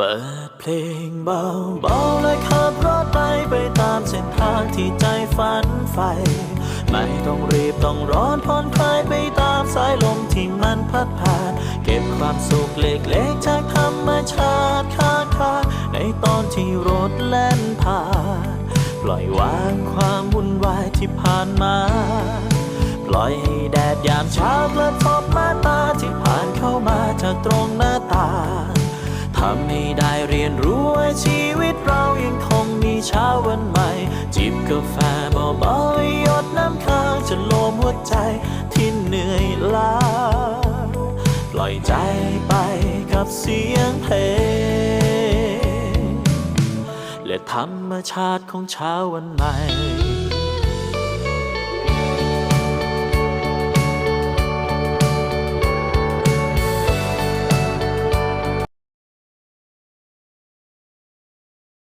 เปิดเพลงเบาเบาๆและขับรถไปไปตามเส้นทางที่ใจฝันใฝ่ไม่ต้องรีบต้องร้อนผ่อนคลายไปตามสายลมที่มันพัดผ่าน เก็บความสุขเล็กๆจากธรรมชาติข้างทาในตอนที่รถแล่นผ่าน ปล่อยวางความวุ่นวายที่ผ่านมา ปล่อยให้แดดยามเช้ากระทบำให้ได้เรียนรู้ว่าชีวิตเรายังคงมีเช้าวันใหม่ จิบกาแฟเบาๆหยดน้ำค้างจะโลมหัวใจที่เหนื่อยล้า ปล่อยใจไปกับเสียงเพลงและธรรมชาติของเช้าวันใหม่